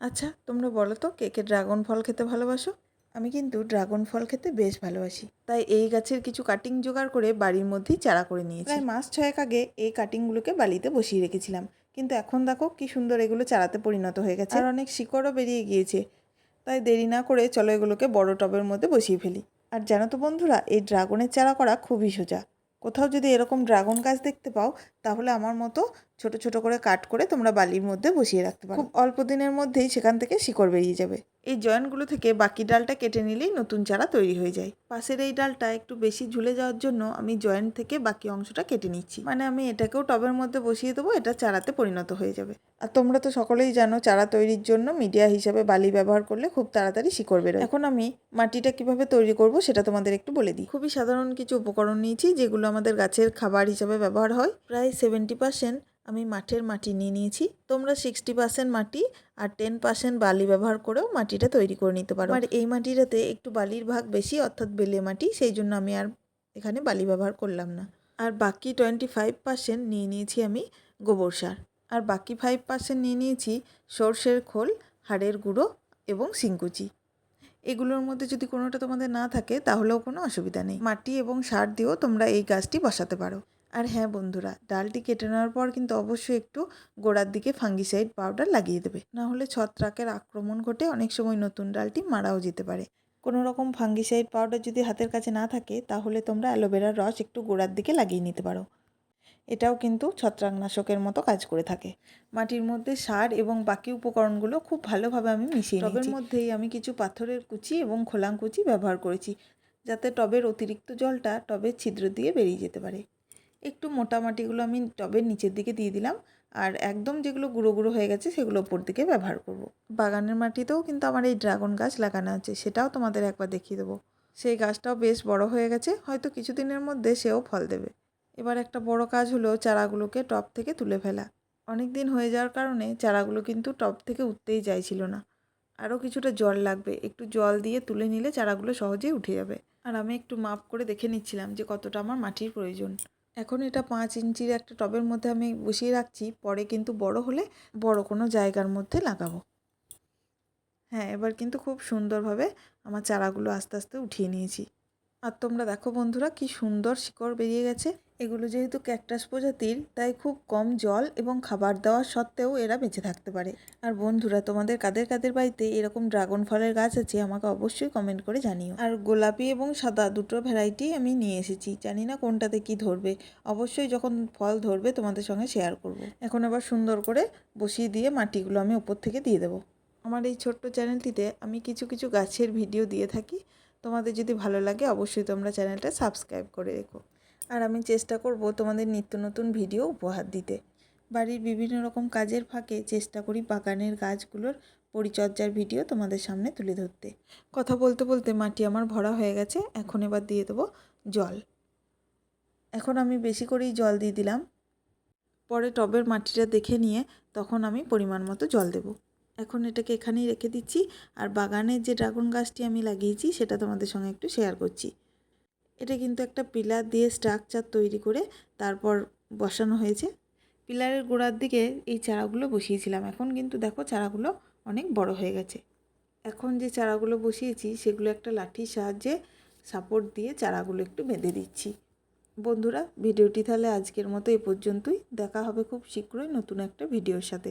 আচ্ছা তোমরা বলো তো কে কে ড্রাগন ফল খেতে ভালোবাসো? আমি কিন্তু ড্রাগন ফল খেতে বেশ ভালোবাসি। তাই এই গাছের কিছু কাটিং জোগাড় করে বাড়ির মধ্যেই চারা করে নিয়েছি। প্রায় মাস ছয়েক আগে এই কাটিংগুলোকে বালিতে বসিয়ে রেখেছিলাম। কিন্তু এখন দেখো কি সুন্দর এগুলো চারাতে পরিণত হয়ে গেছে। আর অনেক শিকড়ও বেরিয়ে গিয়েছে। তাই দেরি না করে চলো এগুলোকে বড় টবের মধ্যে বসিয়ে ফেলি। আর জানো তো বন্ধুরা এই ড্রাগনের চারা করা খুবই সোজা। কোথাও যদি এরকম ড্রাগন গাছ দেখতে পাও, তাহলে আমার মতো ছোট ছোট করে কাট করে তোমরা বালির মধ্যে বসিয়ে রাখতে পারো। খুব অল্প দিনের মধ্যেই সেখান থেকে শিকড় বেরিয়ে যাবে। এই জয়েন্টগুলো থেকে বাকি ডালটা কেটে নিলেই নতুন চারা তৈরি হয়ে যায়। পাশের এই ডালটা একটু বেশি ঝুলে যাওয়ার জন্য আমি জয়েন্ট থেকে বাকি অংশটা কেটে নিচ্ছি। মানে আমি এটাকেও টবের মধ্যে বসিয়ে দেবো, এটা চারাতে পরিণত হয়ে যাবে। আর তোমরা তো সকলেই জানো, চারা তৈরির জন্য মিডিয়া হিসাবে বালি ব্যবহার করলে খুব তাড়াতাড়ি শিকড় বেরোয়। এখন আমি মাটিটা কীভাবে তৈরি করব সেটা তোমাদের একটু বলে দিই। খুবই সাধারণ কিছু উপকরণ নিয়েছি, যেগুলো আমাদের গাছের খাবার হিসাবে ব্যবহার হয়। প্রায় সেভেন্টি পার্সেন্ট আমি মাঠের মাটি নিয়ে নিয়েছি। তোমরা সিক্সটি পার্সেন্ট মাটি আর টেন পার্সেন্ট বালি ব্যবহার করেও মাটিটা তৈরি করে নিতে পারো। আর এই মাটিটাতে একটু বালির ভাগ বেশি, অর্থাৎ বেলে মাটি, সেই জন্য আমি আর এখানে বালি ব্যবহার করলাম না। আর বাকি টোয়েন্টি ফাইভ পার্সেন্ট নিয়ে নিয়েছি আমি গোবর সার। আর বাকি ফাইভ পার্সেন্ট নিয়ে নিয়েছি সর্ষের খোল, হাড়ের গুঁড়ো এবং সিংকুচি এগুলোর মধ্যে যদি কোনোটা তোমাদের না থাকে, তাহলেও কোনো অসুবিধা নেই। মাটি এবং সার দিয়েও তোমরা এই গাছটি বসাতে পারো। আর হ্যাঁ বন্ধুরা ডালটি কেটে নেওয়ার পর কিন্তু অবশ্যই একটু গোড়ার দিকে ফাঙ্গিসাইড পাউডার লাগিয়ে দেবে। না হলে ছত্রাকের আক্রমণ ঘটে অনেক সময় নতুন ডালটি মারাও যেতে পারে। কোনো রকম ফাঙ্গিসাইড পাউডার যদি হাতের কাছে না থাকে তাহলে তোমরা অ্যালোভেরার রস একটু গোড়ার দিকে লাগিয়ে নিতে পারো। এটাও কিন্তু ছত্রাকনাশকের মতো কাজ করে থাকে। মাটির মধ্যে সার এবং বাকি উপকরণগুলো খুব ভালোভাবে আমি মিশিয়ে টবের মধ্যেই আমি কিছু পাথরের কুচি এবং খোলাং কুচি ব্যবহার করেছি যাতে টবের অতিরিক্ত জলটা টবের ছিদ্র দিয়ে বেরিয়ে যেতে পারে। একটু মোটা মাটিগুলো আমি টবের নিচের দিকে দিয়ে দিলাম। আর একদম যেগুলো গুঁড়ো গুঁড়ো হয়ে গেছে সেগুলো ওপর দিকে ব্যবহার করব। বাগানের মাটিতেও কিন্তু আমার এই ড্রাগন গাছ লাগানো আছে, সেটাও তোমাদের একবার দেখিয়ে দেবো। সেই গাছটাও বেশ বড় হয়ে গেছে, হয়তো কিছুদিনের মধ্যে সেও ফল দেবে। এবার একটা বড় কাজ হলো চারাগুলোকে টব থেকে তুলে ফেলা। অনেক দিন হয়ে যাওয়ার কারণে চারাগুলো কিন্তু টব থেকে উঠতেই চাইছিল না। আরও কিছুটা জল লাগবে, একটু জল দিয়ে তুলে নিলে চারাগুলো সহজেই উঠে যাবে। আর আমি একটু মাপ করে দেখে নিচ্ছিলাম যে কতটা আমার মাটির প্রয়োজন। এখন এটা পাঁচ ইঞ্চির একটা টবের মধ্যে আমি বসিয়ে রাখছি, পরে কিন্তু বড় হলে বড় কোনো জায়গার মধ্যে লাগাবো। হ্যাঁ এবার কিন্তু খুব সুন্দরভাবে আমার চারাগুলো আস্তে আস্তে উঠিয়ে নিয়েছি। আর তোমরা দেখো বন্ধুরা, কি সুন্দর শিকড় বেরিয়ে গেছে। এগুলো যেহেতু ক্যাকটাস প্রজাতির, তাই খুব কম জল এবং খাবার দেওয়ার সত্ত্বেও এরা বেঁচে থাকতে পারে। আর বন্ধুরা, তোমাদের কাদের কাদের বাড়িতে এরকম ড্রাগন ফলের গাছ আছে, আমাকে অবশ্যই কমেন্ট করে জানিও। আর গোলাপি এবং সাদা দুটো ভ্যারাইটি আমি নিয়ে এসেছি, জানি না কোনটাতে কি ধরবে। অবশ্যই যখন ফল ধরবে, তোমাদের সঙ্গে শেয়ার করব। এখন আবার সুন্দর করে বসিয়ে দিয়ে মাটিগুলো আমি ওপর থেকে দিয়ে দেবো। আমার এই ছোট্ট চ্যানেলটিতে আমি কিছু কিছু গাছের ভিডিও দিয়ে থাকি। তোমাদের যদি ভালো লাগে, অবশ্যই তোমরা চ্যানেলটা সাবস্ক্রাইব করে রেখো। আর আমি চেষ্টা করব তোমাদের নিত্য নতুন ভিডিও উপহার দিতে। বাড়ির বিভিন্ন রকম কাজের ফাঁকে চেষ্টা করি বাগানের গাছগুলোর পরিচর্যার ভিডিও তোমাদের সামনে তুলে ধরতে। কথা বলতে বলতে মাটি আমার ভরা হয়ে গেছে, এখন এবার দিয়ে দেবো জল। এখন আমি বেশি করেই জল দিয়ে দিলাম। পরে টবের মাটিটা দেখে নিয়ে তখন আমি পরিমাণ মতো জল দেবো। এখন এটাকে এখানেই রেখে দিচ্ছি। আর বাগানের যে ড্রাগন গাছটি আমি লাগিয়েছি, সেটা তোমাদের সঙ্গে একটু শেয়ার করছি। এটা কিন্তু একটা পিলার দিয়ে স্ট্রাকচার তৈরি করে তারপর বসানো হয়েছে। পিলারের গোড়ার দিকে এই চারাগুলো বসিয়েছিলাম। এখন কিন্তু দেখো চারাগুলো অনেক বড় হয়ে গেছে। এখন যে চারাগুলো বসিয়েছি, সেগুলো একটা লাঠির সাহায্যে সাপোর্ট দিয়ে চারাগুলো একটু বেঁধে দিচ্ছি। বন্ধুরা, ভিডিওটি তাহলে আজকের মতো এ পর্যন্তই। দেখা হবে খুব শীঘ্রই নতুন একটা ভিডিওর সাথে।